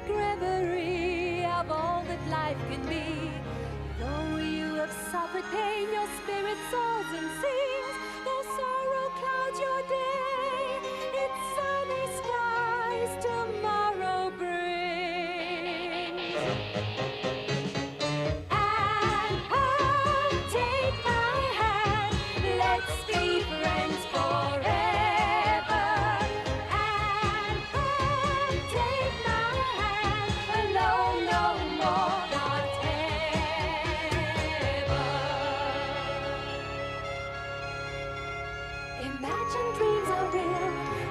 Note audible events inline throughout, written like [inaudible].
magic reverie of all that life can be. Though you have suffered pain, your spirit soars and sings. Though sorrow clouds your day,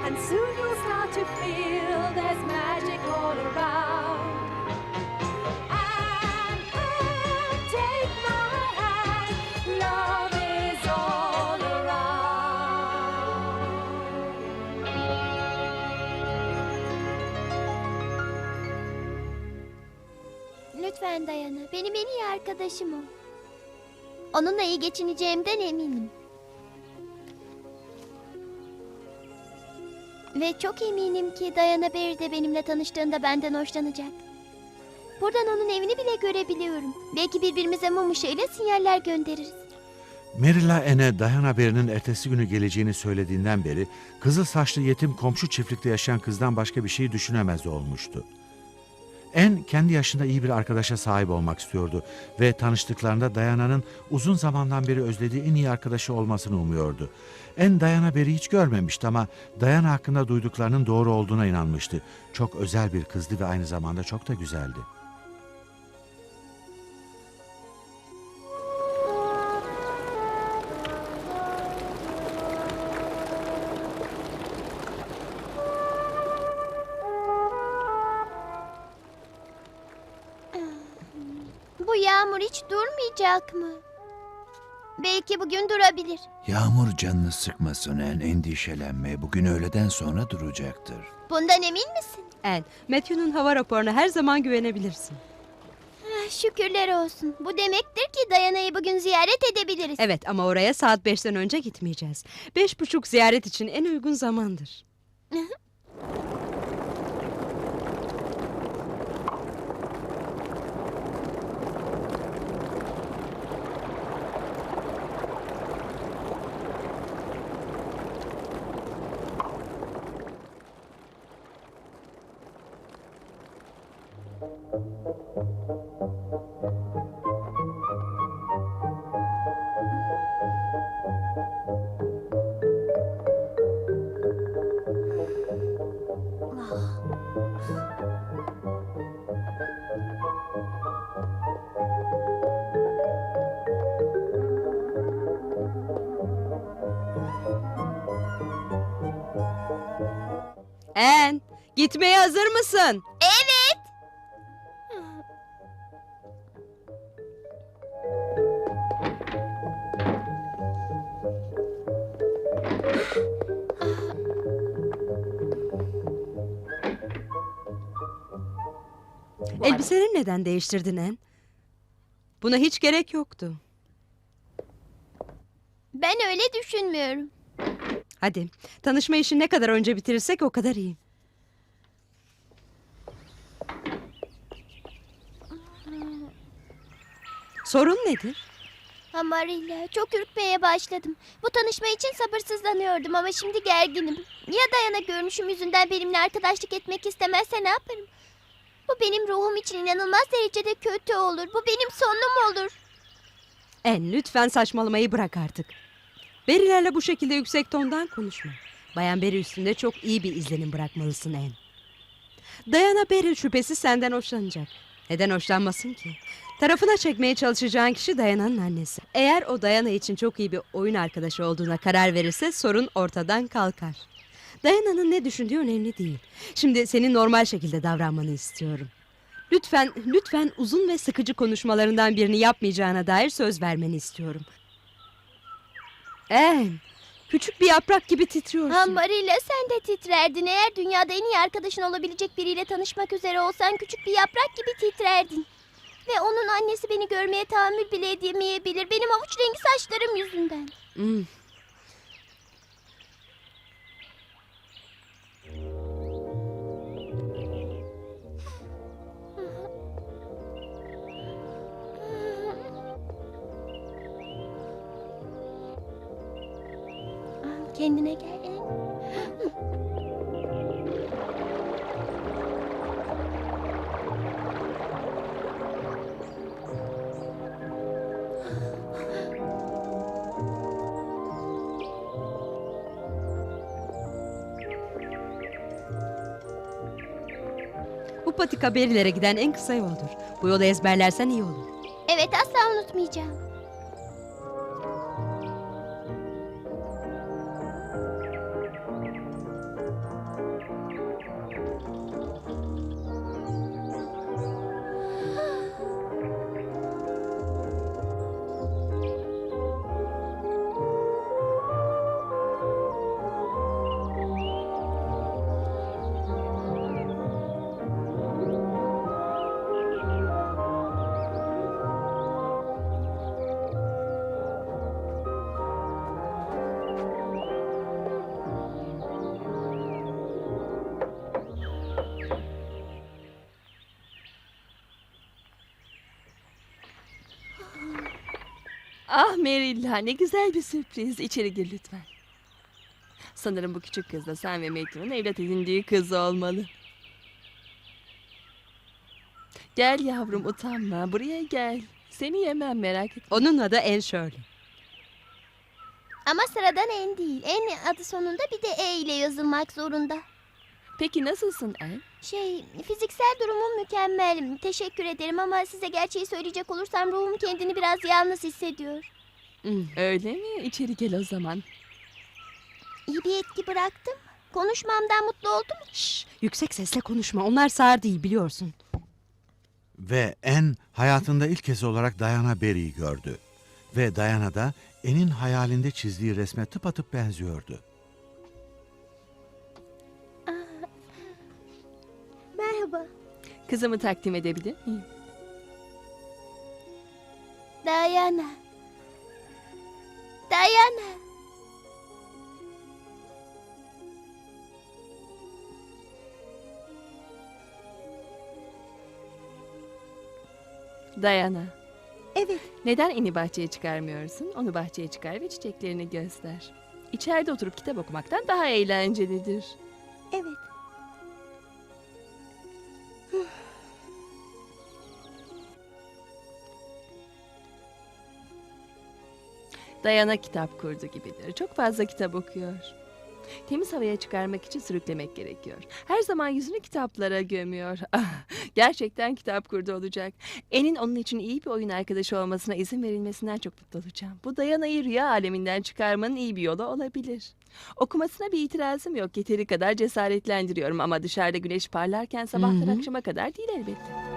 and soon you'll start to feel there's magic all around. Lütfen Dayana. Benim en iyi arkadaşım o. Onunla iyi geçineceğimden eminim. Ve çok eminim ki Dayana Berry de benimle tanıştığında benden hoşlanacak. Buradan onun evini bile görebiliyorum. Belki birbirimize mum ışığıyla sinyaller göndeririz. Merila Anne Dayan haberinin ertesi günü geleceğini söylediğinden beri kızıl saçlı yetim komşu çiftlikte yaşayan kızdan başka bir şey düşünemez olmuştu. En kendi yaşında iyi bir arkadaşa sahip olmak istiyordu ve tanıştıklarında Dayana'nın uzun zamandan beri özlediği en iyi arkadaşı olmasını umuyordu. En Dayana beri hiç görmemişti ama Dayana hakkında duyduklarının doğru olduğuna inanmıştı. Çok özel bir kızdı ve aynı zamanda çok da güzeldi. Durmayacak mı? Belki bugün durabilir. Yağmur canını sıkmasın en endişelenme. Bugün öğleden sonra duracaktır. Bundan emin misin? En, Matthew'nun hava raporuna her zaman güvenebilirsin. Ah, şükürler olsun. Bu demektir ki Dayana'yı bugün ziyaret edebiliriz. Evet ama oraya saat 5'ten önce gitmeyeceğiz. Beş buçuk ziyaret için en uygun zamandır. [laughs] gitmeye hazır mısın? Evet. Elbiseni neden değiştirdin En? Buna hiç gerek yoktu. Ben öyle düşünmüyorum. Hadi, tanışma işini ne kadar önce bitirirsek o kadar iyi. Sorun nedir? Amarilla çok ürkmeye başladım. Bu tanışma için sabırsızlanıyordum ama şimdi gerginim. Ya Dayana görünüşüm yüzünden benimle arkadaşlık etmek istemezse ne yaparım? Bu benim ruhum için inanılmaz derecede kötü olur. Bu benim sonum olur. En lütfen saçmalamayı bırak artık. Berilerle bu şekilde yüksek tondan konuşma. Bayan Beri üstünde çok iyi bir izlenim bırakmalısın En. Dayana Beri şüphesiz senden hoşlanacak. Neden hoşlanmasın ki? Tarafına çekmeye çalışacağın kişi Dayana'nın annesi. Eğer o Dayana için çok iyi bir oyun arkadaşı olduğuna karar verirse sorun ortadan kalkar. Dayana'nın ne düşündüğü önemli değil. Şimdi senin normal şekilde davranmanı istiyorum. Lütfen, lütfen uzun ve sıkıcı konuşmalarından birini yapmayacağına dair söz vermeni istiyorum. En, küçük bir yaprak gibi titriyorsun. Amarilla sen de titrerdin. Eğer dünyada en iyi arkadaşın olabilecek biriyle tanışmak üzere olsan küçük bir yaprak gibi titrerdin. Ve onun annesi beni görmeye tahammül bile edemeyebilir. Benim avuç rengi saçlarım yüzünden. Hmm. Kendine gel. Patika Berilere giden en kısa yoldur. Bu yolu ezberlersen iyi olur. Evet asla unutmayacağım. Ah Merilla ne güzel bir sürpriz. İçeri gir lütfen. Sanırım bu küçük kız da sen ve Matthew'un evlat edindiği kız olmalı. Gel yavrum utanma. Buraya gel. Seni yemem merak etme. Onun adı En Shirley. Ama sıradan en değil. En adı sonunda bir de E ile yazılmak zorunda. Peki nasılsın El? Şey, fiziksel durumum mükemmel. Teşekkür ederim ama size gerçeği söyleyecek olursam ruhum kendini biraz yalnız hissediyor. Hmm. Öyle mi? İçeri gel o zaman. İyi bir etki bıraktım. Konuşmamdan mutlu oldum. Şş, yüksek sesle konuşma. Onlar sağır değil biliyorsun. Ve En hayatında ilk kez olarak Diana Barry'i gördü. Ve Diana da En'in hayalinde çizdiği resme tıpatıp benziyordu. Kızımı takdim edebilir miyim? Diana. Diana. Dayana. Evet. Neden eni bahçeye çıkarmıyorsun? Onu bahçeye çıkar ve çiçeklerini göster. İçeride oturup kitap okumaktan daha eğlencelidir. Evet. Dayana kitap kurdu gibidir. Çok fazla kitap okuyor. Temiz havaya çıkarmak için sürüklemek gerekiyor. Her zaman yüzünü kitaplara gömüyor. [laughs] Ah, gerçekten kitap kurdu olacak. En'in onun için iyi bir oyun arkadaşı olmasına izin verilmesinden çok mutlu olacağım. Bu Dayana'yı rüya aleminden çıkarmanın iyi bir yolu olabilir. Okumasına bir itirazım yok. Yeteri kadar cesaretlendiriyorum ama dışarıda güneş parlarken sabahtan akşama kadar değil elbette.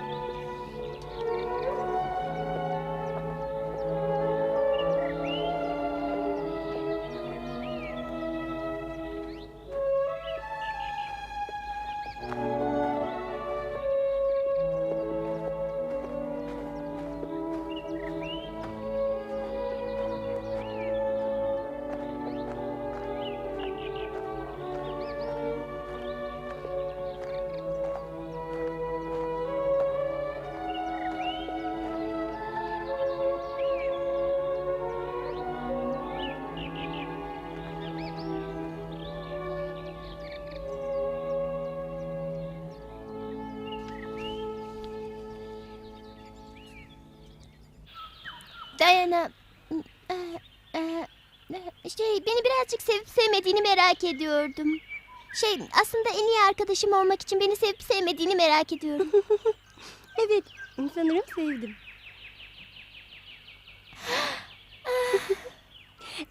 Diana. e, e, e, Şey, beni birazcık sevip sevmediğini merak ediyordum. Şey, aslında en iyi arkadaşım olmak için beni sevip sevmediğini merak ediyorum. [laughs] Evet, sanırım sevdim.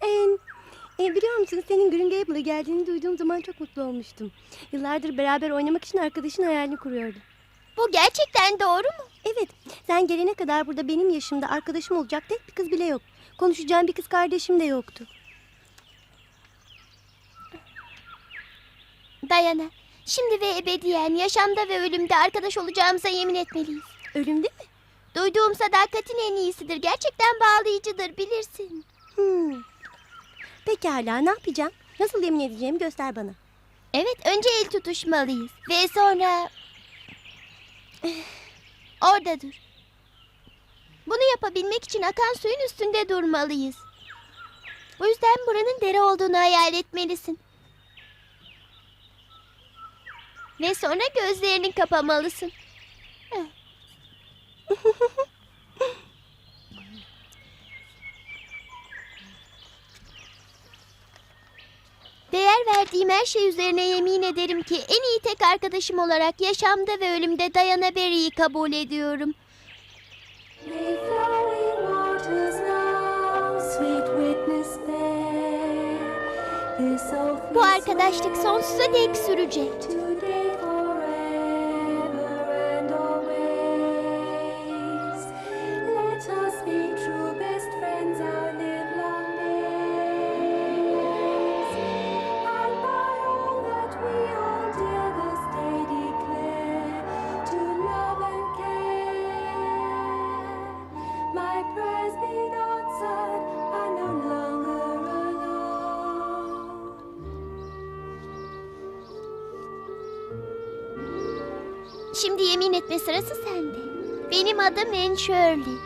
[gasps] en, e, biliyor musun senin Green Gable'a geldiğini duyduğum zaman çok mutlu olmuştum. Yıllardır beraber oynamak için arkadaşın hayalini kuruyordum. Bu gerçekten doğru mu? Evet, sen gelene kadar burada benim yaşımda arkadaşım olacak tek bir kız bile yok. Konuşacağım bir kız kardeşim de yoktu. Diana, şimdi ve ebediyen yaşamda ve ölümde arkadaş olacağımıza yemin etmeliyiz. Ölümde mi? Duyduğum sadakatin en iyisidir. Gerçekten bağlayıcıdır, bilirsin. Hmm. Pekala, ne yapacağım? Nasıl yemin edeceğimi göster bana. Evet, önce el tutuşmalıyız. Ve sonra... Orada dur. Bunu yapabilmek için akan suyun üstünde durmalıyız. O yüzden buranın dere olduğunu hayal etmelisin. Ve sonra gözlerini kapamalısın. [laughs] Verdiğim her şey üzerine yemin ederim ki en iyi tek arkadaşım olarak yaşamda ve ölümde Dayana Berry'i kabul ediyorum. Bu arkadaşlık sonsuza dek sürecek. Şimdi yemin etme sırası sende. Benim adım Anne Shirley. [laughs]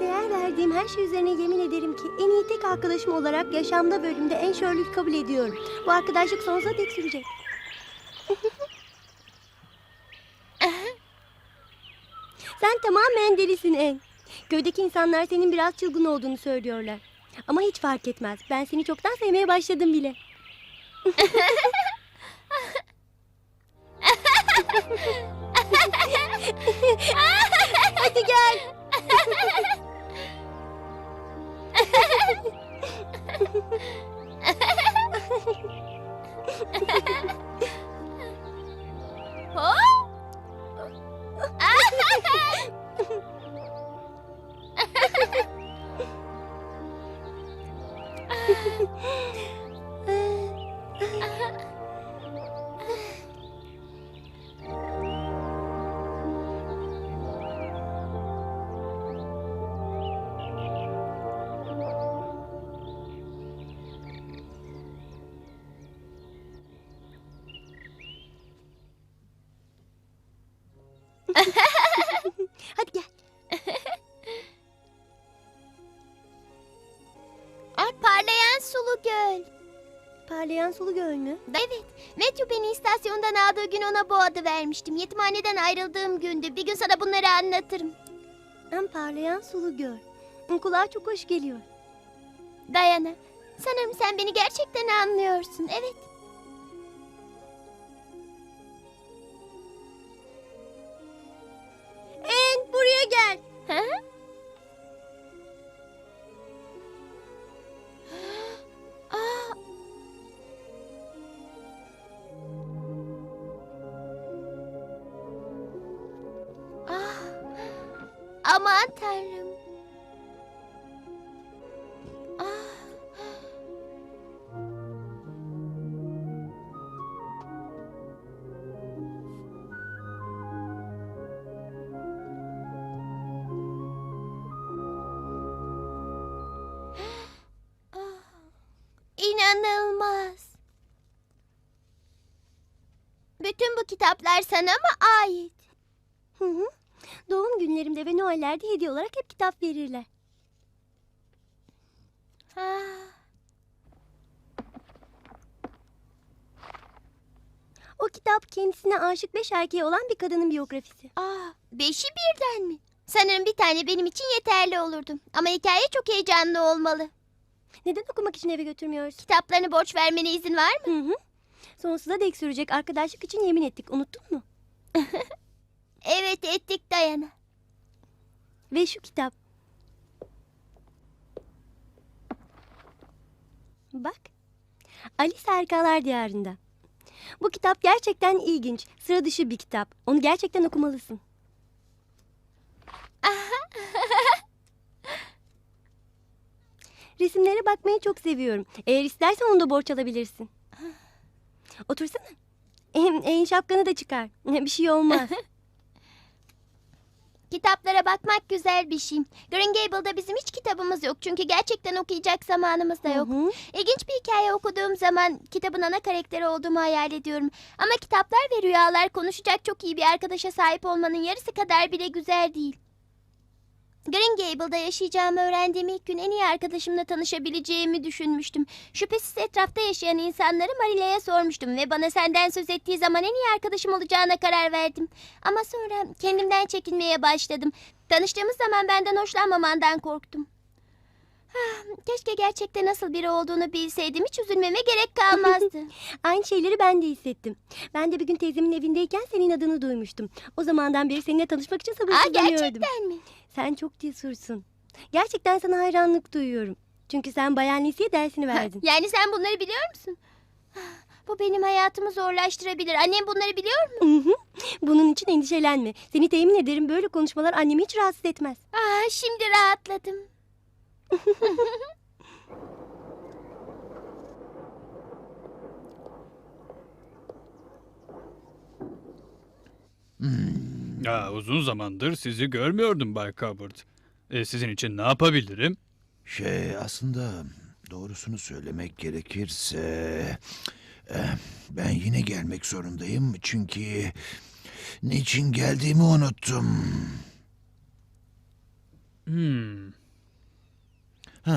Değer verdiğim her şey üzerine yemin ederim ki en iyi tek arkadaşım olarak yaşamda bölümde en şörlük kabul ediyorum. Bu arkadaşlık sonsuza dek sürecek. [laughs] Sen tamamen delisin En. Köydeki insanlar senin biraz çılgın olduğunu söylüyorlar. Ama hiç fark etmez. Ben seni çoktan sevmeye başladım bile. [laughs] Ah, parlayan sulu göl. Parlayan sulu göl mü? Evet, Matthew beni istasyondan aldığı gün ona bu adı vermiştim. Yetimhaneden ayrıldığım gündü. Bir gün sana bunları anlatırım. Hem parlayan sulu göl. Kulağa çok hoş geliyor. Dayana, sanırım sen beni gerçekten anlıyorsun. Evet. İnanılmaz. Bütün bu kitaplar sana mı ait? Hı hı. Doğum günlerimde ve Noel'lerde hediye olarak hep kitap verirler. Ha. O kitap kendisine aşık beş erkeğe olan bir kadının biyografisi. Aa, beşi birden mi? Sanırım bir tane benim için yeterli olurdu. Ama hikaye çok heyecanlı olmalı. Neden okumak için eve götürmüyorsun? Kitaplarını borç vermene izin var mı? Hı hı. Sonsuza dek sürecek arkadaşlık için yemin ettik. Unuttun mu? [laughs] Evet ettik Dayana. Ve şu kitap. Bak. Alice Harikalar Diyarında. Bu kitap gerçekten ilginç. Sıra dışı bir kitap. Onu gerçekten okumalısın. [laughs] Resimlere bakmayı çok seviyorum. Eğer istersen onu da borç alabilirsin. Otursana. Hem, hem şapkanı da çıkar. Bir şey olmaz. [laughs] Kitaplara bakmak güzel bir şey. Green Gable'da bizim hiç kitabımız yok. Çünkü gerçekten okuyacak zamanımız da yok. Hı hı. İlginç bir hikaye okuduğum zaman kitabın ana karakteri olduğumu hayal ediyorum. Ama kitaplar ve rüyalar konuşacak çok iyi bir arkadaşa sahip olmanın yarısı kadar bile güzel değil. Green Gable'da yaşayacağımı öğrendiğim ilk gün en iyi arkadaşımla tanışabileceğimi düşünmüştüm. Şüphesiz etrafta yaşayan insanları Marile'ye sormuştum ve bana senden söz ettiği zaman en iyi arkadaşım olacağına karar verdim. Ama sonra kendimden çekinmeye başladım. Tanıştığımız zaman benden hoşlanmamandan korktum. Ah, Keşke gerçekten nasıl biri olduğunu bilseydim hiç üzülmeme gerek kalmazdı. [laughs] Aynı şeyleri ben de hissettim. Ben de bir gün teyzemin evindeyken senin adını duymuştum. O zamandan beri seninle tanışmak için Aa, sabırsızlanıyordum. gerçekten mi? Sen çok cesursun. Gerçekten sana hayranlık duyuyorum. Çünkü sen Bayan Lisi'ye dersini verdin. Yani sen bunları biliyor musun? Bu benim hayatımı zorlaştırabilir. Annem bunları biliyor mu? Hı hı. Bunun için endişelenme. Seni temin ederim böyle konuşmalar annemi hiç rahatsız etmez. Aa, şimdi rahatladım. [laughs] Ya uzun zamandır sizi görmüyordum Bay Cupboard. E, sizin için ne yapabilirim? Şey aslında doğrusunu söylemek gerekirse eh, ben yine gelmek zorundayım çünkü niçin geldiğimi unuttum. Hmm. En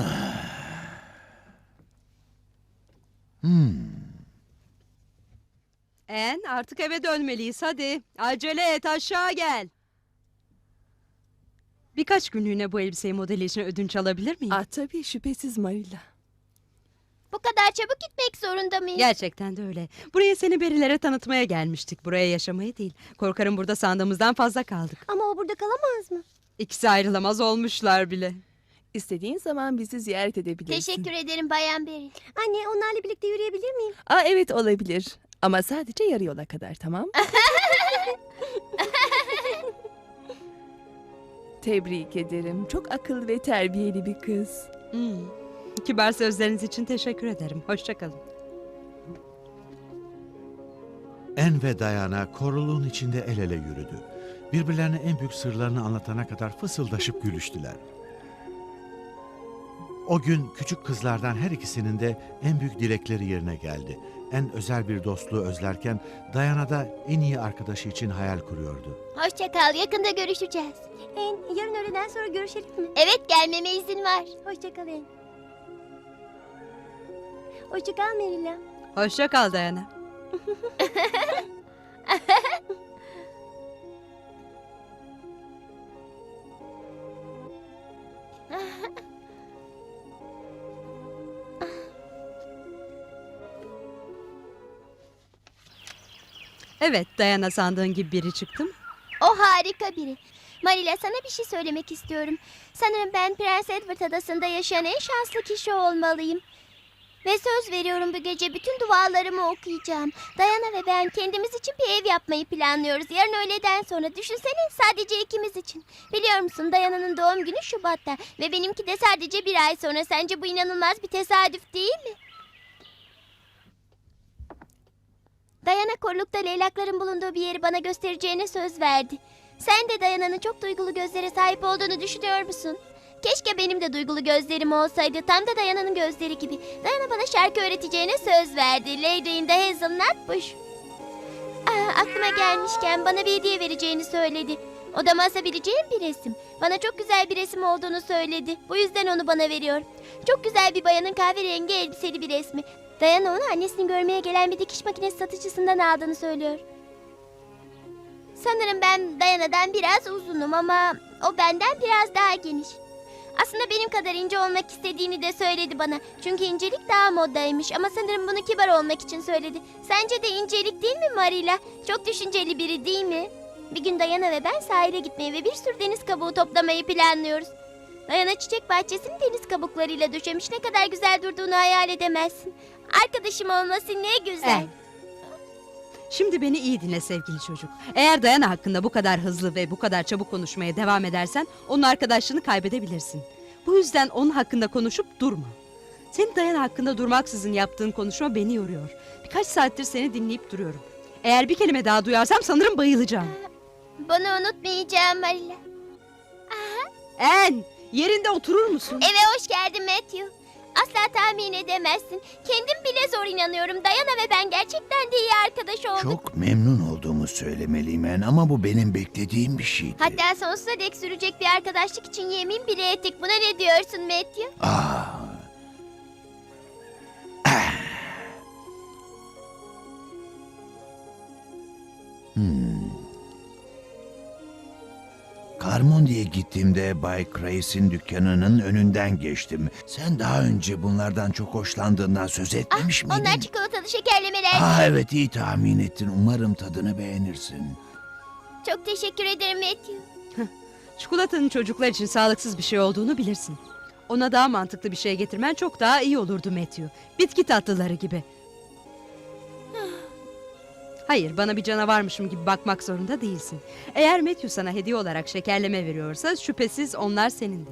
artık eve dönmeliyiz hadi. Acele et aşağı gel. Birkaç günlüğüne bu elbiseyi modeli için ödünç alabilir miyim? Ah tabii şüphesiz Marilla. Bu kadar çabuk gitmek zorunda mıyım? Gerçekten de öyle. Buraya seni berilere tanıtmaya gelmiştik. Buraya yaşamayı değil. Korkarım burada sandığımızdan fazla kaldık. Ama o burada kalamaz mı? İkisi ayrılamaz olmuşlar bile. İstediğin zaman bizi ziyaret edebilirsin. Teşekkür ederim Bayan Beril. Anne onlarla birlikte yürüyebilir miyim? Aa evet olabilir. Ama sadece yarı yola kadar tamam? [laughs] Tebrik ederim. Çok akıllı ve terbiyeli bir kız. Hmm. Kibar sözleriniz için teşekkür ederim. Hoşçakalın. En ve Dayana koruluğun içinde el ele yürüdü. Birbirlerine en büyük sırlarını anlatana kadar fısıldaşıp gülüştüler. O gün küçük kızlardan her ikisinin de en büyük dilekleri yerine geldi. En özel bir dostluğu özlerken Dayana da en iyi arkadaşı için hayal kuruyordu. Hoşça kal. Yakında görüşeceğiz. En yarın öğleden sonra görüşelim mi? Evet gelmeme izin var. Hoşça kal En. Hoşça kal Merilla. Hoşça kal Dayana. [laughs] Evet, Dayana sandığın gibi biri çıktı mı? O harika biri. Marila sana bir şey söylemek istiyorum. Sanırım ben Prens Edward Adası'nda yaşayan en şanslı kişi olmalıyım. Ve söz veriyorum bu gece bütün dualarımı okuyacağım. Dayana ve ben kendimiz için bir ev yapmayı planlıyoruz. Yarın öğleden sonra düşünsene sadece ikimiz için. Biliyor musun Dayana'nın doğum günü Şubat'ta ve benimki de sadece bir ay sonra. Sence bu inanılmaz bir tesadüf değil mi? Dayana korlukta leylakların bulunduğu bir yeri bana göstereceğine söz verdi. Sen de Dayana'nın çok duygulu gözlere sahip olduğunu düşünüyor musun? Keşke benim de duygulu gözlerim olsaydı. Tam da Dayana'nın gözleri gibi. Dayana bana şarkı öğreteceğine söz verdi. Lady in the Hazelnut Bush. Aa, aklıma gelmişken bana bir hediye vereceğini söyledi. Odama asabileceğim bir resim. Bana çok güzel bir resim olduğunu söyledi. Bu yüzden onu bana veriyor. Çok güzel bir bayanın kahverengi elbiseli bir resmi. Dayana onu annesini görmeye gelen bir dikiş makinesi satıcısından aldığını söylüyor. Sanırım ben Dayana'dan biraz uzunum ama o benden biraz daha geniş. Aslında benim kadar ince olmak istediğini de söyledi bana. Çünkü incelik daha modaymış ama sanırım bunu kibar olmak için söyledi. Sence de incelik değil mi Marila? Çok düşünceli biri değil mi? Bir gün Dayana ve ben sahile gitmeyi ve bir sürü deniz kabuğu toplamayı planlıyoruz. Dayana çiçek bahçesini deniz kabuklarıyla döşemiş ne kadar güzel durduğunu hayal edemezsin. Arkadaşım olması ne güzel. Evet. Şimdi beni iyi dinle sevgili çocuk. Eğer Dayana hakkında bu kadar hızlı ve bu kadar çabuk konuşmaya devam edersen onun arkadaşlığını kaybedebilirsin. Bu yüzden onun hakkında konuşup durma. Senin Dayana hakkında durmaksızın yaptığın konuşma beni yoruyor. Birkaç saattir seni dinleyip duruyorum. Eğer bir kelime daha duyarsam sanırım bayılacağım. Bunu unutmayacağım Marila. En, yerinde oturur musun? Eve hoş geldin Matthew. Asla tahmin edemezsin. Kendim bile zor inanıyorum. Dayana ve ben gerçekten de iyi arkadaş olduk. Çok memnun olduğumu söylemeliyim en ama bu benim beklediğim bir şeydi. Hatta sonsuza dek sürecek bir arkadaşlık için yemin bile ettik. Buna ne diyorsun Matthew? Aa. Hmm. Carmondi'ye gittiğimde Bay Grace'in dükkanının önünden geçtim. Sen daha önce bunlardan çok hoşlandığından söz etmemiş miydin? Onlar çikolatalı şekerlemeler. Aa evet iyi tahmin ettin. Umarım tadını beğenirsin. Çok teşekkür ederim Matthew. Çikolatanın çocuklar için sağlıksız bir şey olduğunu bilirsin. Ona daha mantıklı bir şey getirmen çok daha iyi olurdu Matthew. Bitki tatlıları gibi. Hayır, bana bir canavarmışım gibi bakmak zorunda değilsin. Eğer Matthew sana hediye olarak şekerleme veriyorsa şüphesiz onlar senin.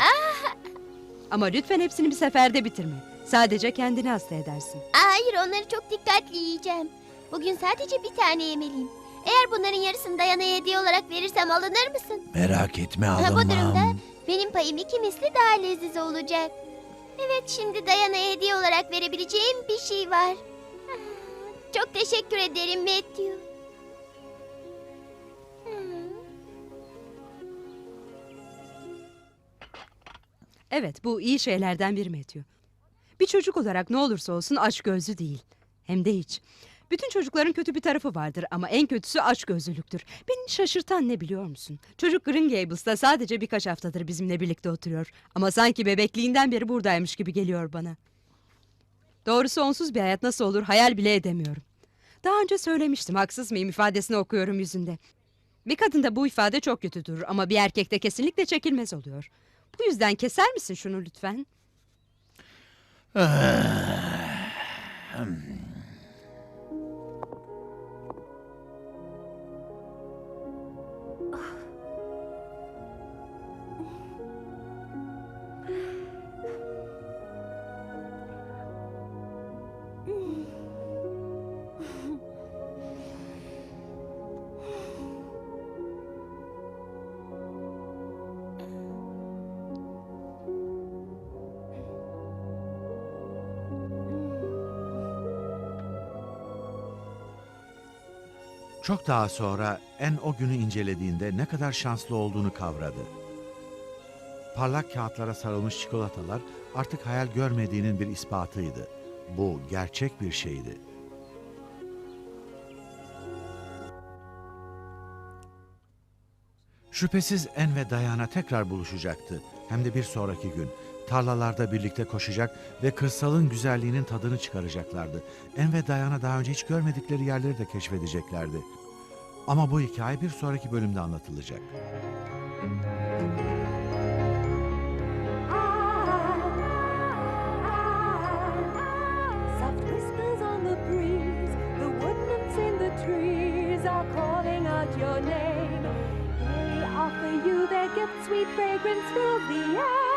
Ama lütfen hepsini bir seferde bitirme. Sadece kendini hasta edersin. Aa, hayır onları çok dikkatli yiyeceğim. Bugün sadece bir tane yemeliyim. Eğer bunların yarısını Dayana'ya hediye olarak verirsem alınır mısın? Merak etme bu durumda benim payım iki misli daha leziz olacak. Evet şimdi Dayana'ya hediye olarak verebileceğim bir şey var. Çok teşekkür ederim Matthew. Evet, bu iyi şeylerden biri Matthew. Bir çocuk olarak ne olursa olsun aç gözlü değil. Hem de hiç. Bütün çocukların kötü bir tarafı vardır ama en kötüsü aç gözlülüktür. Beni şaşırtan ne biliyor musun? Çocuk Green Gables'ta sadece birkaç haftadır bizimle birlikte oturuyor. Ama sanki bebekliğinden beri buradaymış gibi geliyor bana. Doğrusu onsuz bir hayat nasıl olur hayal bile edemiyorum. Daha önce söylemiştim haksız mıyım ifadesini okuyorum yüzünde. Bir kadında bu ifade çok kötü durur ama bir erkekte kesinlikle çekilmez oluyor. Bu yüzden keser misin şunu lütfen? Çok daha sonra En o günü incelediğinde ne kadar şanslı olduğunu kavradı. Parlak kağıtlara sarılmış çikolatalar artık hayal görmediğinin bir ispatıydı. Bu gerçek bir şeydi. Şüphesiz En ve Dayana tekrar buluşacaktı. Hem de bir sonraki gün. Tarlalarda birlikte koşacak ve kırsalın güzelliğinin tadını çıkaracaklardı. En ve Dayana daha önce hiç görmedikleri yerleri de keşfedeceklerdi. Ama bu hikaye bir sonraki bölümde anlatılacak. Sweet fragrance fills the air.